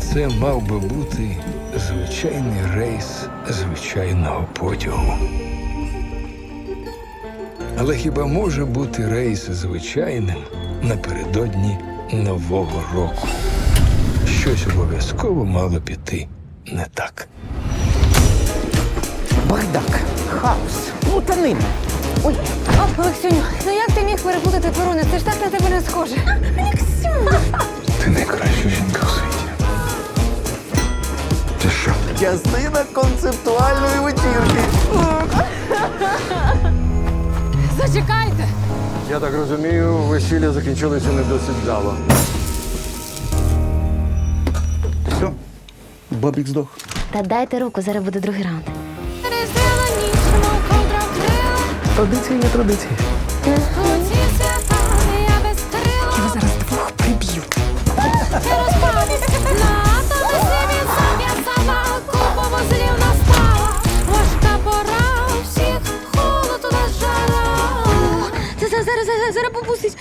Це мав би бути звичайний рейс звичайного потягу. Але хіба може бути рейс звичайним напередодні Нового року? Щось обов'язково мало піти не так. Бардак, хаос, плутанина. Ой, О, Олексюню, ну як ти міг переплутати перуни? Це ж так на тебе не схоже. Ти найкраща жінка в світі. Ти що? Частина концептуальної вечірки. Зачекайте! Я так розумію, весілля закінчилося не досить вдало. Все, Бобік здох. Та дайте руку, зараз буде другий раунд. Традиції є традиції. Я вас зараз двох приб'ю. Зараз, зараз, зараз, зараз попустить.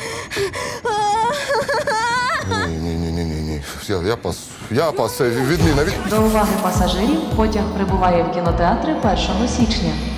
Ні, ні, ні, ні, ні, ні. Я, я пас. Я пас. Відміна. Від... До уваги пасажирів потяг прибуває в кінотеатри 1 січня.